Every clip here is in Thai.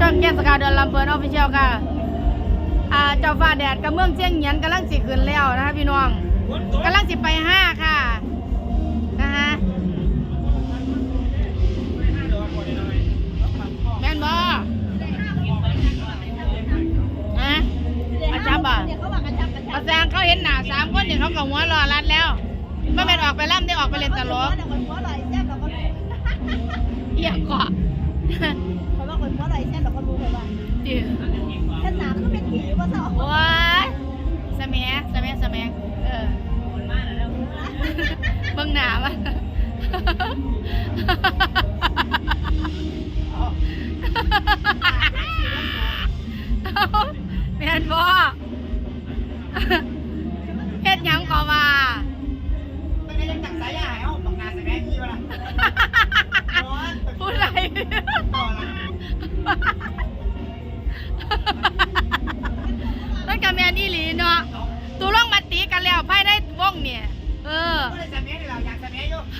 ช่องแก้มสกาวเดือนลำเปิดออฟฟิเชียลค่ะ อ่าเจ้าฟ้าแดดกับเมืองเชียงเหยียนกำลังสิขึ้นแล้วนะคะพี่น้องกำลังสิไปห้าค่ะนะคะแม่นบ่ฮะอาจับบ่เนี่ยเขาบอกกระชับกระชัอาบจารย์เขาเห็นหน้าสามคนเนี่ยเขาก็หัวรอรัดแล้วไม่เป็นออกไปล่ำได้ออกไปเล่นตลกคนหัวไหลแซ่บเราก็รู้เอียงเกาะ อร่อยแซ่บเราก็รู้เลยว่าจิขนาดก็เป็นผีว่าเจ้าโอ้ยสะแมัยสะแมัยสะแมัยเออเบิ่งหน้ามันแ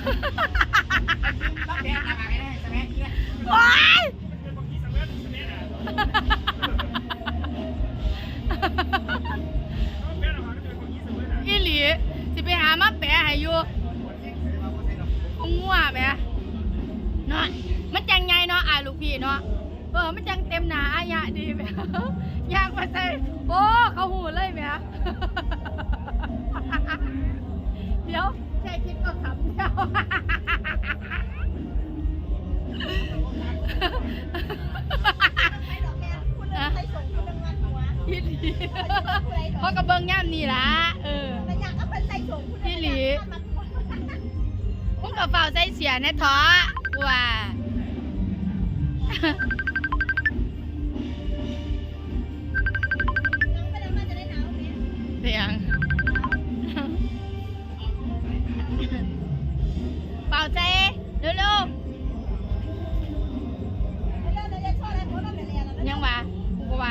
ส่แม่อยู่ต้องแดงต่างกันให้ได้ใส่แม่กี้นะว้ายอีหลีสิไปหามาแปะให้อยู่คงงัวแหมเนาะมันจังไงเนาะอายลูกพี่เนาะเออมันจังเต็มหนาอายะดีแหมอยากมาใส่โอ้เขาหูเลยแหมเดี๋ยว แค่คิดก็ขำเดียวไม่ดอกแม่คุณเลยใครส่งคุณรางวัลหัวอีหลีเพราะกระเบิงย่ามนี่ล่ะเออแต่อยากก็เป็นใส่ส่งคุณมึงก็เฝ้าใส่เสียแน่ท้อว่า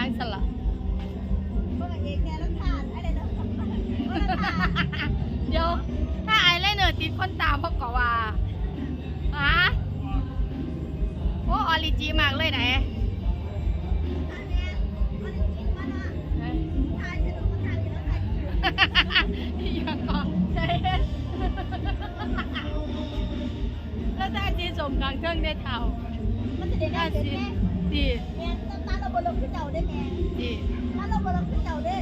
กูก็วางสละพวกเอกแกแล้วทานอะไรเนาะทานเดี๋ยว ถ้าไอ้ไล่เนอร์ติดคนตามพวกก็ว่าฮะโอ้ออริจิมากเลยไหนทานเนี่ยมันกินมันอะทานจะโดนทานอยู่แล้วทานอยู่ยังก่อนใช่แล้วถ้าจีสมกลางเครื่องได้เท่ามันจะได้ได้ถ้าเด็ บนลงขึ้นเจ้าได้แม่ดีถ้าเราบนลงขึ้นเจ้าได้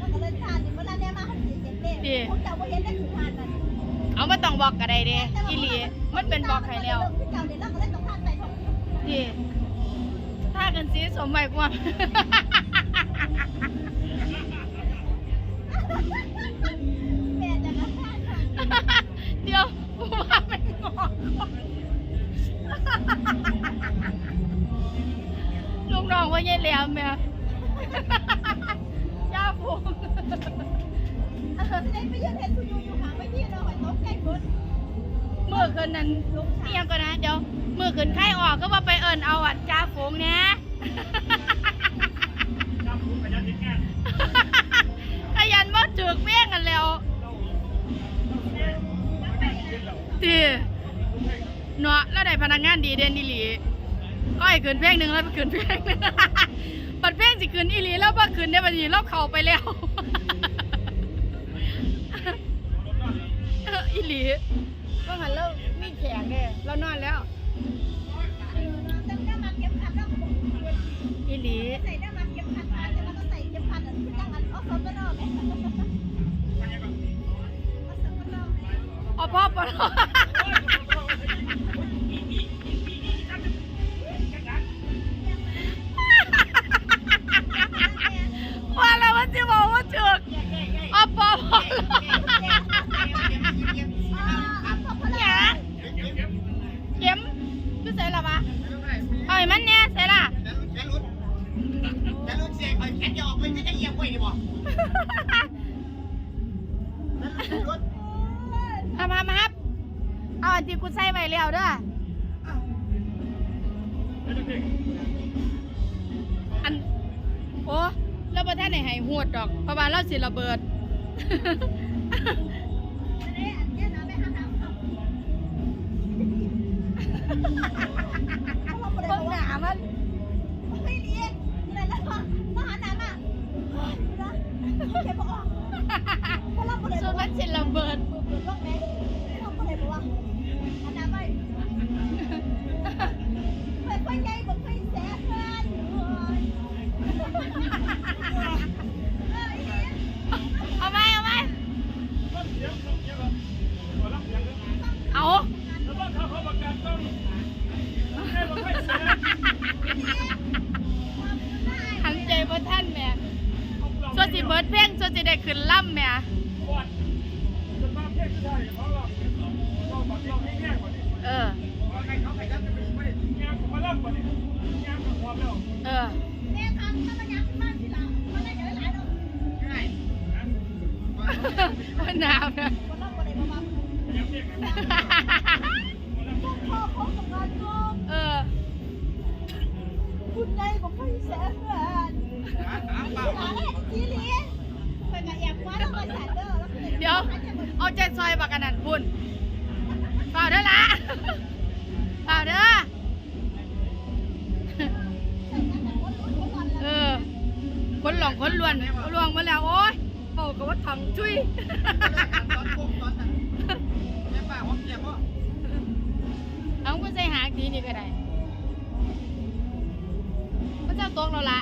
มันก็เลยทานอยู่เมื่อไรเนี่ยมาเขาสีเจ็บเด้พวกเจ้าว่าเห็นได้ถึงทานมันเอามาต้องบอกกระไดเด้อีหลีมันเป็นบอกให้แล้วขึ้นเจ้าเดี๋ยวเราก็เลยต้องทานใส่ถุงดีถ้ากันซีสมไว้กว่า ได้ไปยืนเห็นคุณยูอยู่ห่างไปที่เราหอยต๊กใกล้บุญเมื่อคืนนั้นเมียงก็นะเดี๋ยวเมื่อคืนไข้ออกก็ว่าไปเอิญเอาอัดจ้าฝงเนี่ยขยันบ่จืกเปี้ยงกันแล้วตีเนาะแล้วได้พนักงานดีเด่นอีหลีก็ให้ขึ้นเพลงหนึ่งแล้วไปขึ้นเพลงหนึ่งปัดเพลงสิขึ้นอีหลีแล้วพอขึ้นได้บัดนี้เราเข้าไปแล้ว อีหลีก็หันแล้วมีแขงเลยเรานอนแล้วจำได้มาเก็บขัดแล้วอีหลีใส่ได้มาเก็บขัดมาแต่ว่า อนที่กูใส่ไว้แล้วเด้ออันโอ้เราประท่านไหนหาหวดดอกเพราะว่าเราสิระเบิด เบิ่งนามันไม่เรียนเลยแล้วมาหาหนามาเฮ้ยนะเขียนบอกออกเพราะเราไม่ได้ส่วมันสิระเบิด ลอกแม่ เออแม่ทำถ้ามันยังบ้านทีหลังมันได้เยอะหลายดอกง่ายมันหนาวนะคนละคนเลยประมาณยังเรียกนะต้องพ่อเขากับงานก็เออคุณนายของพี่แสนเงินถามเปล่าหาอะไรจีเลียไปกับแอบคว้าแล้วมาแสนเด้อแล้วก็เลยเดี๋ยว เอาใจซอยบักกันนั่นพุ่นเปล่าเด้อละ หลงคนลวนลวงมาแล้วโอ้ยเป่กับว่าถังจุ้ยตอนโกงตอนนั้นแม่ป้าหอมเกียบพ่อเอาก็ใส่หางทีนี่ก็ได้มันเจ้าตกเราละ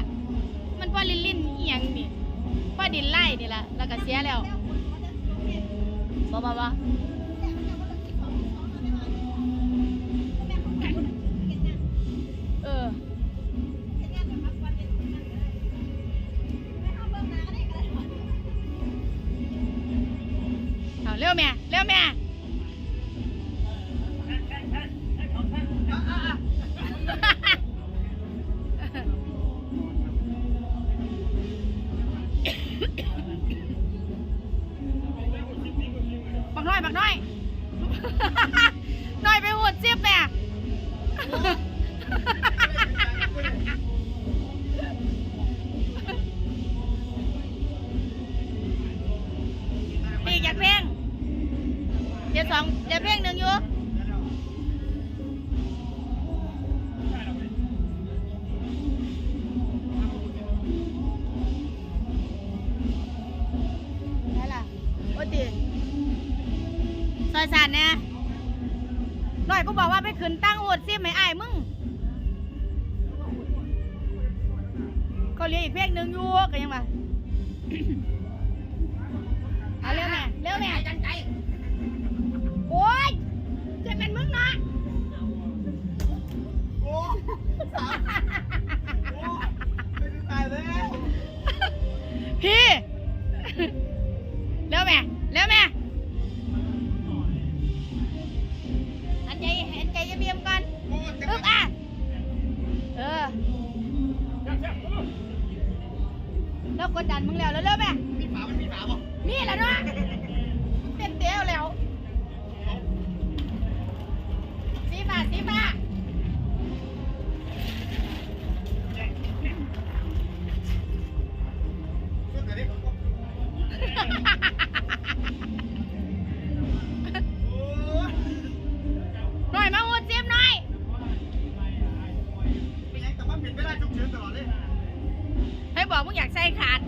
มันว่าลิ้นลิ้นเอียงนี่ว่าดินไล่นี่ละแล้วก็เสียแล้วบ่บ่บ่ ร็วแม่บักน้อยบักน้อย น้อยไปหดเจี๊ยบแม่ สองเดี๋ยวเพลงหนึ่งอยู่ได้ล่ะโอ้ตีซอยสานแน่หน่อยก็บอกว่าไปขึ้นตั้งโหดซิไม่อายมึงเขาเรียกอีกเพลงหนึ่งอยู่ก็ยังว่าเอาเร็วแม่เร็วแม่ กดดันมึงแล้วแล้วเร็วแม่มีฝามันมีฝาป่มีแล้วเนาะเต็มเตี้ยวแล้วสีฟ้าสีฟ้า บอกมึงอยากใส่ขาด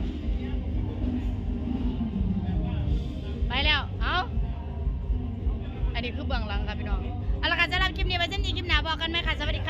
ไปแล้ว เอาอันนี้คือเบื้องหลังค่ะพี่น้อง เอาละค่ะสำหรับคลิปนี้ไว้เช่นนี้คลิปหน้าบอกกันไหมค่ะ สวัสดีค่ะ